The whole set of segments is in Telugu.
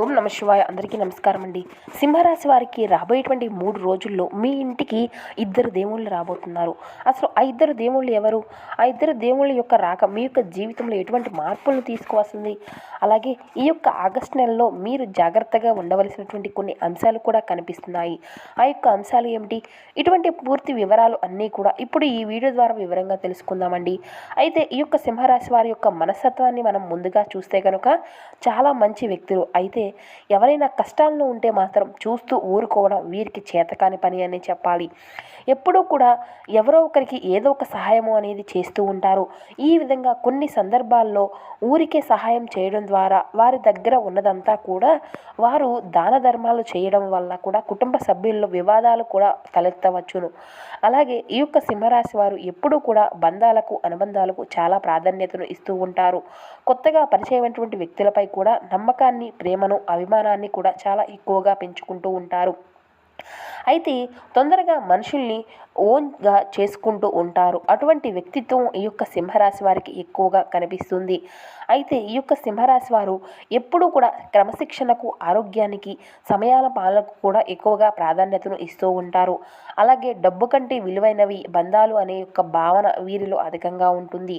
ఓం నమ శివాయ. అందరికీ నమస్కారం అండి. సింహరాశి వారికి రాబోయేటువంటి మూడు రోజుల్లో మీ ఇంటికి ఇద్దరు దేవుళ్ళు రాబోతున్నారు. అసలు ఆ ఇద్దరు దేవుళ్ళు ఎవరు? ఆ ఇద్దరు దేవుళ్ళ యొక్క రాక మీ యొక్క జీవితంలో ఎటువంటి మార్పులను తీసుకువస్తుంది అలాగే ఈ యొక్క ఆగస్టు నెలలో మీరు జాగ్రత్తగా ఉండవలసినటువంటి కొన్ని అంశాలు కూడా కనిపిస్తున్నాయి. ఆ యొక్క అంశాలు ఏమిటి? ఇటువంటి పూర్తి వివరాలు అన్నీ కూడా ఇప్పుడు ఈ వీడియో ద్వారా వివరంగా తెలుసుకుందామండి. అయితే ఈ యొక్క సింహరాశి వారి యొక్క మనస్తత్వాన్ని మనం ముందుగా చూస్తే కనుక చాలా మంచి వ్యక్తులు. అయితే ఎవరైనా కష్టాల్లో ఉంటే మాత్రం చూస్తూ ఊరుకోవడం వీరికి చేతకాని పని అని చెప్పాలి. ఎప్పుడూ కూడా ఎవరో ఒకరికి ఏదో ఒక సహాయము అనేది చేస్తూ ఉంటారు. ఈ విధంగా కొన్ని సందర్భాల్లో ఊరికే సహాయం చేయడం ద్వారా వారి దగ్గర ఉన్నదంతా కూడా వారు దాన ధర్మాలు చేయడం వల్ల కూడా కుటుంబ సభ్యుల్లో వివాదాలు కూడా తలెత్తవచ్చును. అలాగే ఈ యొక్క సింహరాశి వారు ఎప్పుడూ కూడా బంధాలకు అనుబంధాలకు చాలా ప్రాధాన్యతను ఇస్తూ ఉంటారు. కొత్తగా పరిచయమైనటువంటి వ్యక్తులపై కూడా నమ్మకాన్ని ప్రేమను అభిమానాన్ని కూడా చాలా ఎక్కువగా పెంచుకుంటూ ఉంటారు. అయితే తొందరగా మనుషుల్ని ఓన్గా చేసుకుంటూ ఉంటారు. అటువంటి వ్యక్తిత్వం ఈ యొక్క సింహరాశి వారికి ఎక్కువగా కనిపిస్తుంది. అయితే ఈ యొక్క సింహరాశి వారు ఎప్పుడూ కూడా క్రమశిక్షణకు ఆరోగ్యానికి సమయాల పాలనకు కూడా ఎక్కువగా ప్రాధాన్యతను ఇస్తూ ఉంటారు. అలాగే డబ్బు కంటే విలువైనవి బంధాలు అనే యొక్క భావన వీరిలో అధికంగా ఉంటుంది.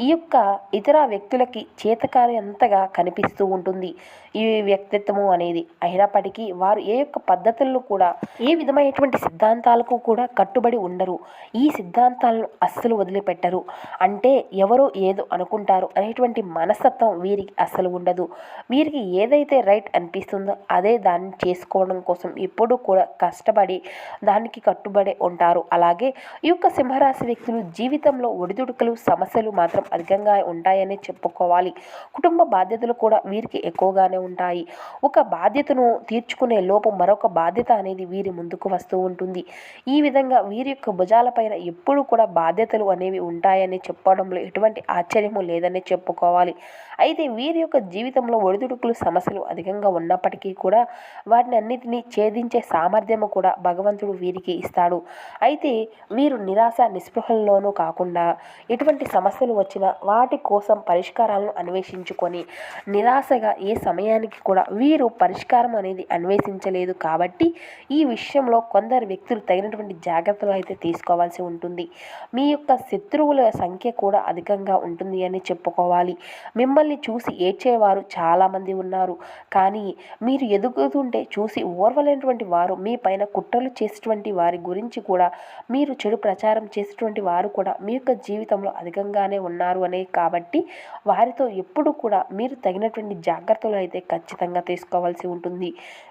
ఈ యొక్క ఇతర వ్యక్తులకి చేతకారి అంతగా కనిపిస్తూ ఉంటుంది. ఈ వ్యక్తిత్వము అనేది అయినప్పటికీ వారు ఏ యొక్క పద్ధతులను కూడా ఏ విధమైనటువంటి సిద్ధాంతాలకు కూడా కట్టుబడి ఉండరు. ఈ సిద్ధాంతాలను అస్సలు వదిలిపెట్టరు. అంటే ఎవరో ఏదో అనుకుంటారు అనేటువంటి మనస్తత్వం వీరికి అస్సలు ఉండదు. వీరికి ఏదైతే రైట్ అనిపిస్తుందో అదే దాన్ని చేసుకోవడం కోసం ఎప్పుడూ కూడా కష్టపడి దానికి కట్టుబడి ఉంటారు. అలాగే ఈ యొక్క సింహరాశి వ్యక్తులు జీవితంలో ఒడిదుడుకులు సమస్యలు మాత్రం అధికంగా ఉంటాయని చెప్పుకోవాలి. కుటుంబ బాధ్యతలు కూడా వీరికి ఎక్కువగానే ఉంటాయి. ఒక బాధ్యతను తీర్చుకునే లోపు మరొక బాధ్యత అనేది వీరి ముందుకు వస్తూ ఉంటుంది. ఈ విధంగా వీరి వీరి యొక్క భుజాలపైన ఎప్పుడు కూడా బాధ్యతలు అనేవి ఉంటాయని చెప్పడంలో ఎటువంటి ఆశ్చర్యము లేదని చెప్పుకోవాలి. అయితే వీరి యొక్క జీవితంలో ఒడిదుడుకులు సమస్యలు అధికంగా ఉన్నప్పటికీ కూడా వాటిని అన్నిటినీ ఛేదించే సామర్థ్యము కూడా భగవంతుడు వీరికి ఇస్తాడు. అయితే వీరు నిరాశ నిస్పృహల్లోనూ కాకుండా ఎటువంటి సమస్యలు వచ్చినా వాటి కోసం పరిష్కారాలను అన్వేషించుకొని నిరాశగా ఏ సమయానికి కూడా వీరు పరిష్కారం అనేది అన్వేషించలేదు కాబట్టి ఈ విషయంలో కొందరు వ్యక్తులు తగినటువంటి జాగ్రత్తలు అయితే తీసుకోవాల్సి ఉంటుంది. మీ యొక్క శత్రువుల సంఖ్య కూడా అధికంగా ఉంటుంది అని చెప్పుకోవాలి. మిమ్మల్ని చూసి ఏడ్చేవారు చాలామంది ఉన్నారు. కానీ మీరు ఎదుగుతుంటే చూసి ఓర్వలేనటువంటి వారు మీ పైన కుట్రలు చేసేటువంటి వారి గురించి కూడా మీరు చెడు ప్రచారం చేసేటువంటి వారు కూడా మీ యొక్క జీవితంలో అధికంగానే ఉన్నారు అనే కాబట్టి వారితో ఎప్పుడు కూడా మీరు తగినటువంటి జాగ్రత్తలు అయితే ఖచ్చితంగా తీసుకోవాల్సి ఉంటుంది.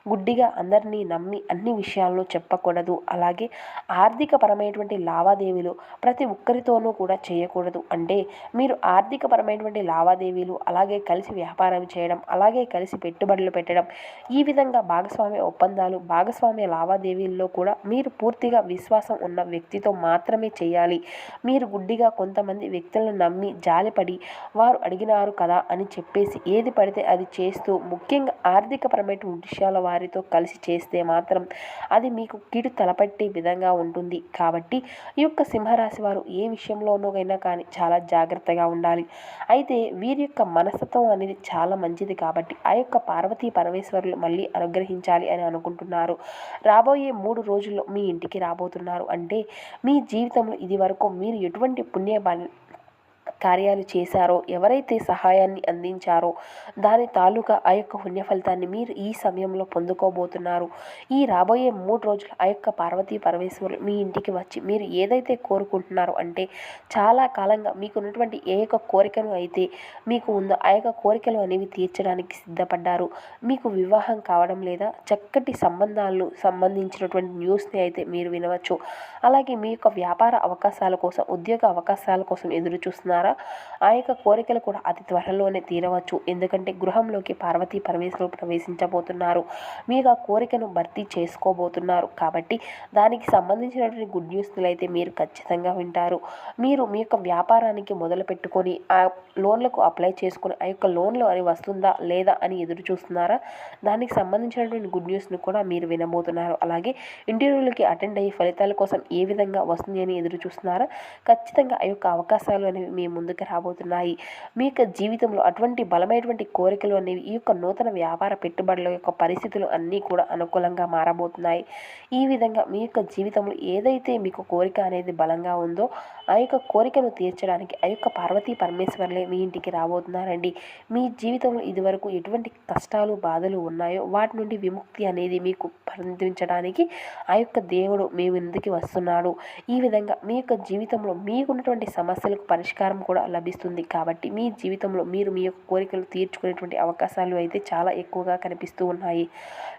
గుడ్డిగా అందరినీ నమ్మి అన్ని విషయాల్లో చెప్పకూడదు. అలాగే ఆర్థిక పరమైనటువంటి లావాదేవీలు ప్రతి ఒక్కరితోనూ కూడా చేయకూడదు. అంటే మీరు ఆర్థిక పరమైనటువంటి లావాదేవీలు అలాగే కలిసి వ్యాపారం చేయడం అలాగే కలిసి పెట్టుబడులు పెట్టడం ఈ విధంగా భాగస్వామ్య ఒప్పందాలు భాగస్వామ్య లావాదేవీల్లో కూడా మీరు పూర్తిగా విశ్వాసం ఉన్న వ్యక్తితో మాత్రమే చేయాలి. మీరు గుడ్డిగా కొంతమంది వ్యక్తులను నమ్మి జాలిపడి వారు అడిగినారు కదా అని చెప్పేసి ఏది పడితే అది చేస్తూ ముఖ్యంగా ఆర్థికపరమైన విషయాల వారితో కలిసి చేస్తే మాత్రం అది మీకు కీడు తలపట్టే విధంగా ఉంటుంది. కాబట్టి ఈ యొక్క సింహరాశి వారు ఏ విషయంలోనైనా కానీ చాలా జాగ్రత్తగా ఉండాలి. అయితే వీరి యొక్క మనస్తత్వం అనేది చాలా మంచిది కాబట్టి ఆ యొక్క పార్వతీ పరమేశ్వరులు మళ్ళీ అనుగ్రహించాలి అని అనుకుంటున్నారు. రాబోయే మూడు రోజుల్లో మీ ఇంటికి రాబోతున్నారు. అంటే మీ జీవితంలో ఇది వరకు మీరు ఎటువంటి పుణ్య కార్యాలు చేశారో ఎవరైతే సహాయాన్ని అందించారో దాని తాలూకా ఆ యొక్క పుణ్య ఫలితాన్ని మీరు ఈ సమయంలో పొందుకోబోతున్నారు. ఈ రాబోయే మూడు రోజులు ఆ యొక్క పార్వతీ పరమేశ్వరులు మీ ఇంటికి వచ్చి మీరు ఏదైతే కోరుకుంటున్నారో అంటే చాలా కాలంగా మీకు ఉన్నటువంటి ఏ యొక్క కోరికను అయితే మీకు ఉందో ఆ యొక్క కోరికలు అనేవి తీర్చడానికి సిద్ధపడ్డారు. మీకు వివాహం కావడం లేదా చక్కటి సంబంధాలు సంబంధించినటువంటి న్యూస్ని అయితే మీరు వినవచ్చు. అలాగే మీ యొక్క వ్యాపార అవకాశాల కోసం ఉద్యోగ అవకాశాల కోసం ఎదురు చూస్తున్నారు ఆ యొక్క కోరికలు కూడా అతి త్వరలోనే తీరవచ్చు. ఎందుకంటే గృహంలోకి పార్వతీ పరమేశ్వరులు ప్రవేశించబోతున్నారు. మీకు ఆ కోరికను భర్తీ చేసుకోబోతున్నారు. కాబట్టి దానికి సంబంధించినటువంటి గుడ్ న్యూస్లు అయితే మీరు ఖచ్చితంగా వింటారు. మీరు మీ యొక్క వ్యాపారానికి మొదలు పెట్టుకొని ఆ లోన్లకు అప్లై చేసుకుని ఆ యొక్క లోన్లు అని వస్తుందా లేదా అని ఎదురు చూస్తున్నారా? దానికి సంబంధించినటువంటి గుడ్ న్యూస్ను కూడా మీరు వినబోతున్నారు. అలాగే ఇంటర్వ్యూలకి అటెండ్ అయ్యి ఫలితాల కోసం ఏ విధంగా వస్తుంది అని ఎదురు చూస్తున్నారా? ఖచ్చితంగా ఆ యొక్క అవకాశాలు అనేవి మీ మీ ముందుకు రాబోతున్నాయి. మీ యొక్క జీవితంలో అటువంటి బలమైనటువంటి కోరికలు అనేవి ఈ యొక్క నూతన వ్యాపార పెట్టుబడుల యొక్క పరిస్థితులు అన్నీ కూడా అనుకూలంగా మారబోతున్నాయి. ఈ విధంగా మీ యొక్క జీవితంలో ఏదైతే మీకు కోరిక అనేది బలంగా ఉందో ఆ యొక్క కోరికను తీర్చడానికి ఆ యొక్క పార్వతీ పరమేశ్వర్లే మీ ఇంటికి రాబోతున్నారండి. మీ జీవితంలో ఇదివరకు ఎటువంటి కష్టాలు బాధలు ఉన్నాయో వాటి నుండి విముక్తి అనేది మీకు అందించడానికి ఆ యొక్క దేవుడు మీ ముందుకి వస్తున్నాడు. ఈ విధంగా మీ యొక్క జీవితంలో మీకున్నటువంటి సమస్యలకు పరిష్కారం కూడా లభిస్తుంది. కాబట్టి మీ జీవితంలో మీరు మీ యొక్క కోరికలు తీర్చుకునేటువంటి అవకాశాలు అయితే చాలా ఎక్కువగా కనిపిస్తూ ఉన్నాయి.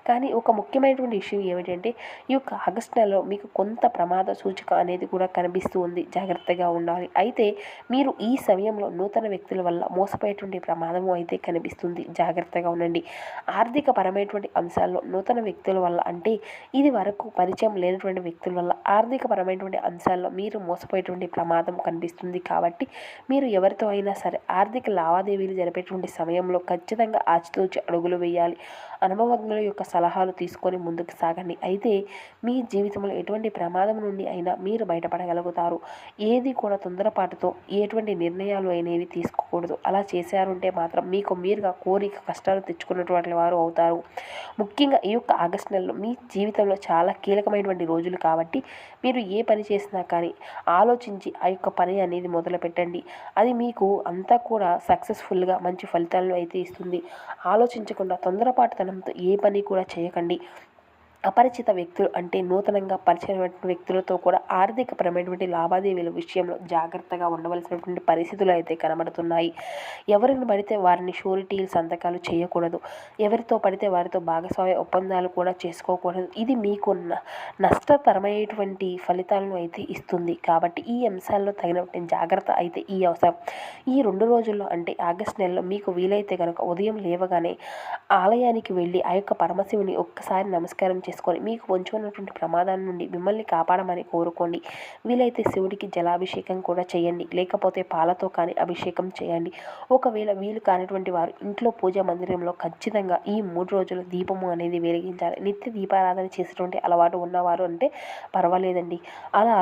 కానీ ఒక ముఖ్యమైనటువంటి విషయం ఏమిటంటే ఈ యొక్క ఆగస్ట్ నెలలో మీకు కొంత ప్రమాద సూచిక అనేది కూడా కనిపిస్తూ ఉంది. జాగ్రత్తగా ఉండాలి. అయితే మీరు ఈ సమయంలో నూతన వ్యక్తుల వల్ల మోసపోయేటువంటి ప్రమాదము అయితే కనిపిస్తుంది. జాగ్రత్తగా ఉండండి. ఆర్థిక పరమైనటువంటి అంశాల్లో నూతన వ్యక్తుల వల్ల అంటే ఇది వరకు పరిచయం లేనటువంటి వ్యక్తుల వల్ల ఆర్థిక పరమైనటువంటి అంశాల్లో మీరు మోసపోయేటువంటి ప్రమాదం కనిపిస్తుంది. కాబట్టి మీరు ఎవరితో అయినా సరే ఆర్థిక లావాదేవీలు జరిపేటువంటి సమయంలో ఖచ్చితంగా ఆచితూచి అడుగులు వేయాలి. అనుభవజ్ఞుల యొక్క సలహాలు తీసుకొని ముందుకు సాగండి. అయితే మీ జీవితంలో ఎటువంటి ప్రమాదం నుండి అయినా మీరు బయటపడగలుగుతారు. ఏది కూడా తొందరపాటుతో ఎటువంటి నిర్ణయాలు అనేవి తీసుకోకూడదు. అలా చేశారంటే మాత్రం మీకు మీరుగా కోరిక కష్టాలు తెచ్చుకున్నటువంటి వారు అవుతారు. ముఖ్యంగా ఈ యొక్క ఆగస్ట్ నెలలో మీ జీవితంలో చాలా కీలకమైనటువంటి రోజులు కాబట్టి మీరు ఏ పని చేసినా కానీ ఆలోచించి ఆ యొక్క పని అనేది మొదలు పెట్టండి అది మీకు అంతా కూడా సక్సెస్ఫుల్గా మంచి ఫలితాలను అయితే ఇస్తుంది. ఆలోచించకుండా తొందరపాటుతనంతో ఏ పని కూడా చేయకండి. అపరిచిత వ్యక్తులు అంటే నూతనంగా పరిచయమైనటువంటి వ్యక్తులతో కూడా ఆర్థికపరమైనటువంటి లావాదేవీల విషయంలో జాగ్రత్తగా ఉండవలసినటువంటి పరిస్థితులు అయితే కనబడుతున్నాయి. ఎవరిని పడితే వారిని షూరిటీలు సంతకాలు చేయకూడదు. ఎవరితో పడితే వారితో భాగస్వామ్య ఒప్పందాలు కూడా చేసుకోకూడదు. ఇది మీకు నష్టతరమైనటువంటి ఫలితాలను అయితే ఇస్తుంది. కాబట్టి ఈ అంశాల్లో తగినటువంటి జాగ్రత్త అయితే ఈ అవసరం. ఈ రెండు రోజుల్లో అంటే ఆగస్ట్ నెలలో మీకు వీలైతే కనుక ఉదయం లేవగానే ఆలయానికి వెళ్ళి ఆ యొక్క పరమశివుని ఒక్కసారి నమస్కారం చేసి చేసుకొని మీకు పొంచి ఉన్నటువంటి ప్రమాదాల నుండి మిమ్మల్ని కాపాడమని కోరుకోండి. వీలైతే శివుడికి జలాభిషేకం కూడా చేయండి. లేకపోతే పాలతో కానీ అభిషేకం చేయండి. ఒకవేళ వీలు కానిటువంటి వారు ఇంట్లో పూజ మందిరంలో ఖచ్చితంగా ఈ మూడు రోజులు దీపము అనేది వెలిగించాలి. నిత్య దీపారాధన చేసేటువంటి అలవాటు ఉన్నవారు అంటే పర్వాలేదండి. అలా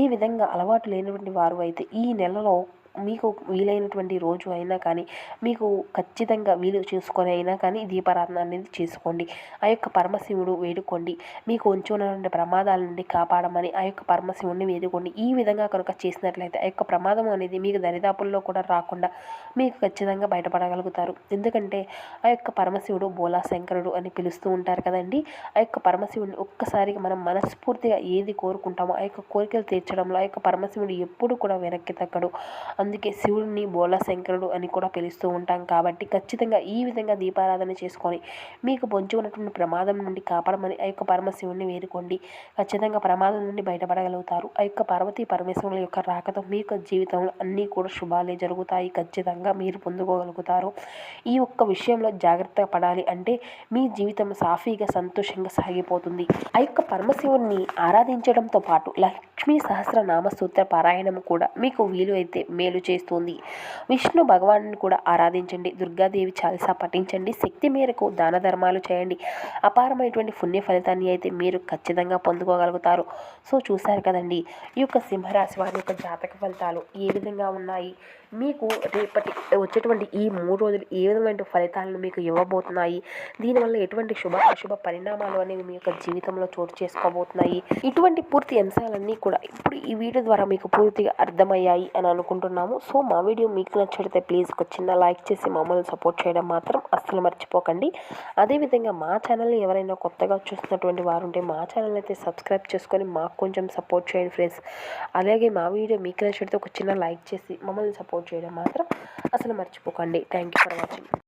ఈ విధంగా అలవాటు లేనటువంటి వారు అయితే ఈ నెలలో మీకు వీలైనటువంటి రోజు అయినా కానీ మీకు ఖచ్చితంగా వీలు చూసుకొని అయినా కానీ దీపారాధన అనేది చేసుకోండి. ఆ యొక్క పరమశివుడు వేడుకోండి. మీకు ఉంచున్నటువంటి ప్రమాదాల నుండి కాపాడమని ఆ యొక్క పరమశివుడిని వేడుకోండి. ఈ విధంగా కనుక చేసినట్లయితే ఆ యొక్క ప్రమాదం అనేది మీకు దరిదాపుల్లో కూడా రాకుండా మీకు ఖచ్చితంగా బయటపడగలుగుతారు. ఎందుకంటే ఆ యొక్క పరమశివుడు బోలా శంకరుడు అని పిలుస్తూ ఉంటారు కదండి. ఆ యొక్క పరమశివుడిని ఒక్కసారిగా మనం మనస్ఫూర్తిగా ఏది కోరుకుంటామో ఆ యొక్క కోరికలు తీర్చడంలో ఆ యొక్క పరమశివుడు ఎప్పుడు కూడా వెనక్కి తగ్గడు. అందుకే శివుడిని బోళశంకరుడు అని కూడా పిలుస్తూ ఉంటాం కాబట్టి ఖచ్చితంగా ఈ విధంగా దీపారాధన చేసుకొని మీకు పొంచి ఉన్నటువంటి ప్రమాదం నుండి కాపాడమని ఆ యొక్క పరమశివుడిని వేడుకోండి. ఖచ్చితంగా ప్రమాదం నుండి బయటపడగలుగుతారు. ఆ యొక్క పార్వతీ పరమేశ్వరుల యొక్క రాకతో మీ యొక్క జీవితంలో అన్నీ కూడా శుభాలే జరుగుతాయి. ఖచ్చితంగా మీరు పొందుకోగలుగుతారు. ఈ ఒక్క విషయంలో జాగ్రత్త పడాలి అంటే మీ జీవితం సాఫీగా సంతోషంగా సాగిపోతుంది. ఆ యొక్క పరమశివుణ్ణి ఆరాధించడంతో పాటు లక్ష్మీ సహస్రనామ సూత్ర పారాయణం కూడా మీకు వీలు అయితే మేలు మేలు చేస్తుంది. విష్ణు భగవాను కూడా ఆరాధించండి. దుర్గాదేవి చాలిసా పఠించండి. శక్తి మేరకు దాన ధర్మాలు చేయండి. అపారమైనటువంటి పుణ్య ఫలితాన్ని అయితే మీరు ఖచ్చితంగా పొందుకోగలుగుతారు. సో చూశారు కదండి ఈ యొక్క సింహరాశి వారి యొక్క జాతక ఫలితాలు ఏ విధంగా ఉన్నాయి? మీకు రేపటి వచ్చేటువంటి ఈ మూడు రోజులు ఏ విధమైన ఫలితాలను మీకు ఇవ్వబోతున్నాయి? దీనివల్ల ఎటువంటి శుభ అశుభ పరిణామాలు అనేవి మీ యొక్క జీవితంలో చోటు చేసుకోబోతున్నాయి? ఇటువంటి పూర్తి అంశాలన్నీ కూడా ఇప్పుడు ఈ వీడియో ద్వారా మీకు పూర్తిగా అర్థమయ్యాయి అని అనుకుంటున్నాము. సో మా వీడియో మీకు నచ్చితే ప్లీజ్ ఒక చిన్న లైక్ చేసి మమ్మల్ని సపోర్ట్ చేయడం మాత్రం అస్సలు మర్చిపోకండి. అదేవిధంగా మా ఛానల్ని ఎవరైనా కొత్తగా చూస్తున్నటువంటి వారు ఉంటే మా ఛానల్ అయితే సబ్స్క్రైబ్ చేసుకొని మాకు కొంచెం సపోర్ట్ చేయండి ఫ్రెండ్స్. అలాగే మా వీడియో మీకు నచ్చితే ఒక చిన్న లైక్ చేసి మమ్మల్ని సపోర్ట్ చేయడం మాత్రం అసలు మర్చిపోకండి. Thank you for watching.